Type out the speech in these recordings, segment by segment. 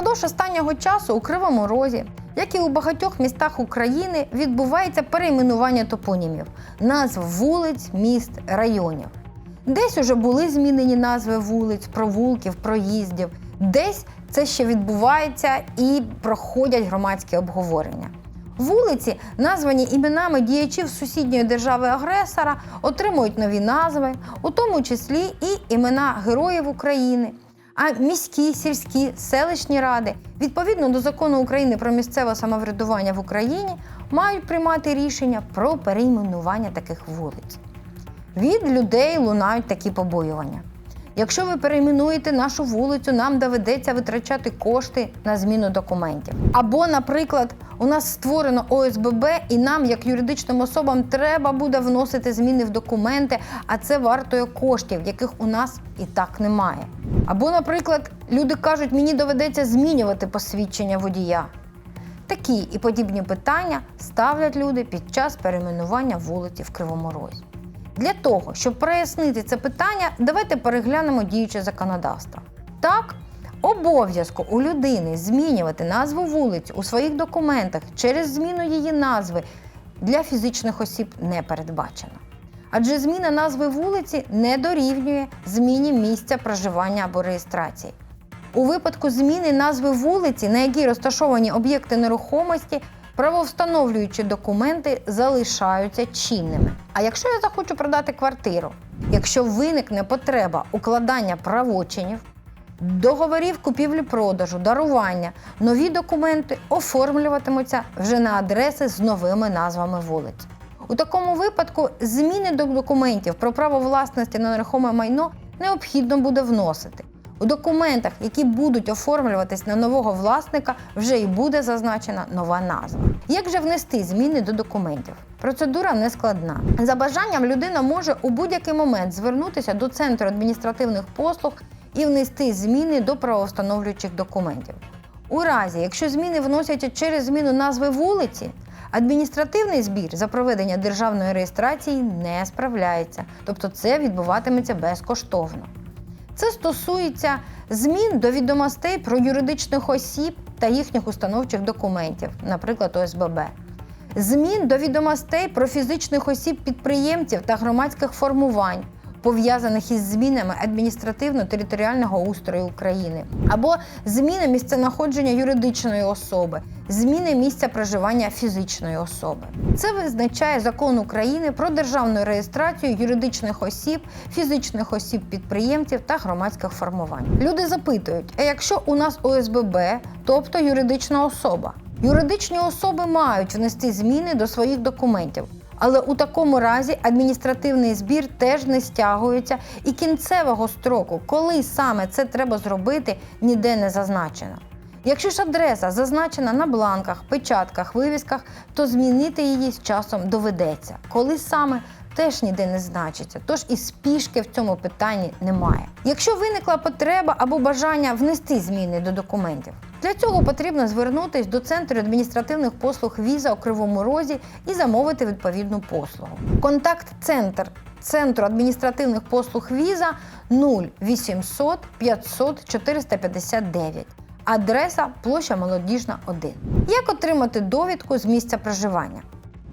Упродовж останнього часу у Кривому Розі, як і у багатьох містах України, відбувається перейменування топонімів, назв вулиць, міст, районів. Десь уже були змінені назви вулиць, провулків, проїздів, десь це ще відбувається і проходять громадські обговорення. Вулиці, названі іменами діячів сусідньої держави-агресора, отримують нові назви, у тому числі і імена героїв України. А міські, сільські, селищні ради, відповідно до закону України про місцеве самоврядування в Україні, мають приймати рішення про перейменування таких вулиць. Від людей лунають такі побоювання. Якщо ви перейменуєте нашу вулицю, нам доведеться витрачати кошти на зміну документів. Або, наприклад, у нас створено ОСББ, і нам, як юридичним особам, треба буде вносити зміни в документи, а це вартує коштів, яких у нас і так немає. Або, наприклад, люди кажуть, мені доведеться змінювати посвідчення водія. Такі і подібні питання ставлять люди під час перейменування вулиці в Кривому Розі. Для того, щоб прояснити це питання, давайте переглянемо діюче законодавство. Так, обов'язку у людини змінювати назву вулиць у своїх документах через зміну її назви для фізичних осіб не передбачено. Адже зміна назви вулиці не дорівнює зміні місця проживання або реєстрації. У випадку зміни назви вулиці, на якій розташовані об'єкти нерухомості, правовстановлюючі документи залишаються чинними. А якщо я захочу продати квартиру, якщо виникне потреба укладання правочинів, договорів купівлі-продажу, дарування, нові документи оформлюватимуться вже на адреси з новими назвами вулиць. У такому випадку зміни до документів про право власності на нерухоме майно необхідно буде вносити. У документах, які будуть оформлюватись на нового власника, вже і буде зазначена нова назва. Як же внести зміни до документів? Процедура не складна. За бажанням людина може у будь-який момент звернутися до центру адміністративних послуг і внести зміни до правовстановлюючих документів. У разі, якщо зміни вносяться через зміну назви вулиці, адміністративний збір за проведення державної реєстрації не справляється, тобто це відбуватиметься безкоштовно. Це стосується змін до відомостей про юридичних осіб та їхніх установчих документів, наприклад, ОСББ. Змін до відомостей про фізичних осіб підприємців та громадських формувань, пов'язаних із змінами адміністративно-територіального устрою України, або зміни місценаходження юридичної особи, зміни місця проживання фізичної особи. Це визначає закон України про державну реєстрацію юридичних осіб, фізичних осіб підприємців та громадських формувань. Люди запитують: а якщо у нас ОСББ, тобто юридична особа? Юридичні особи мають внести зміни до своїх документів. Але у такому разі адміністративний збір теж не стягується, і кінцевого строку, коли саме це треба зробити, ніде не зазначено. Якщо ж адреса зазначена на бланках, печатках, вивісках, то змінити її з часом доведеться. Коли саме теж ніде не значиться, тож і спішки в цьому питанні немає. Якщо виникла потреба або бажання внести зміни до документів, для цього потрібно звернутися до центру адміністративних послуг віза у Кривому Розі і замовити відповідну послугу. Контакт-центр Центру адміністративних послуг віза 0800 500 459. Адреса площа Молодіжна 1. Як отримати довідку з місця проживання?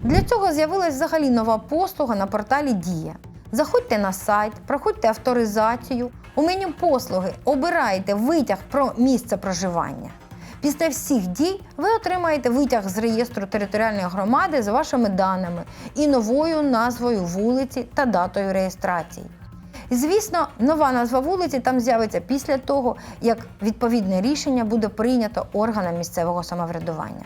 Для цього з'явилась взагалі нова послуга на порталі Дія. Заходьте на сайт, проходьте авторизацію. У меню послуги обираєте витяг про місце проживання. Після всіх дій ви отримаєте витяг з реєстру територіальної громади з вашими даними і новою назвою вулиці та датою реєстрації. Звісно, нова назва вулиці там з'явиться після того, як відповідне рішення буде прийнято органом місцевого самоврядування.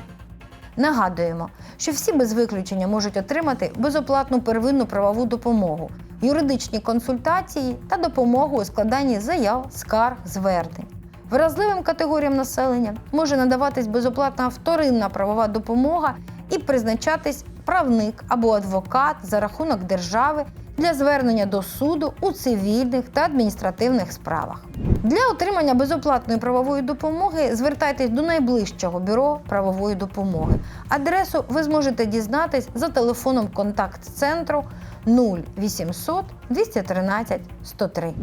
Нагадуємо, що всі без виключення можуть отримати безоплатну первинну правову допомогу, юридичні консультації та допомогу у складанні заяв, скарг, звернень. Вразливим категоріям населення може надаватись безоплатна вторинна правова допомога і призначатись правник або адвокат за рахунок держави для звернення до суду у цивільних та адміністративних справах. Для отримання безоплатної правової допомоги звертайтесь до найближчого бюро правової допомоги. Адресу ви зможете дізнатись за телефоном контакт-центру 0800 213 103.